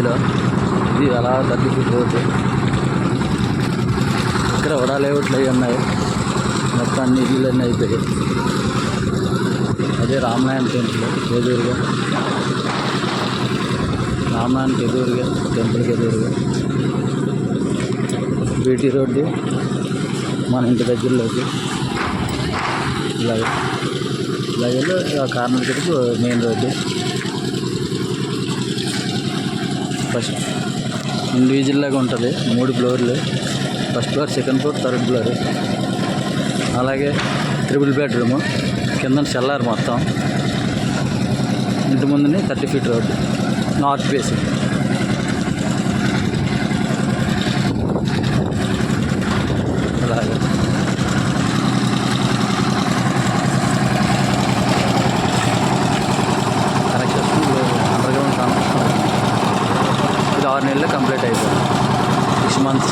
మధ్యలో. ఇది అలా థర్టీ ఇక్కడ వడా అవి ఉన్నాయి. మొత్తం అన్ని ఇల్లు అన్నీ అయిపోయాయి. అదే రామనాయణ టెంపుల్ ఎదురుగా రామనాయణకి ఎదురుగా టెంపుల్కి ఎదురుగా. బీటీ రోడ్డు మన ఇంటి దగ్గరలోకి. ఇలాగ ఇలాగ కార్నర్ కట్టుకు మెయిన్ రోడ్డు. ఫస్ట్. ఇండివిజువల్గా ఉంటుంది మూడు ఫ్లోర్లు. First floor second floor third floor. అలాగే త్రిబుల్ బెడ్రూము కింద చల్లారు మొత్తం. ఇంటి ముందుని thirty feet road north facing ಫಾರ್ನೆಲ್ಲ complete ಆಯಿತು. Six months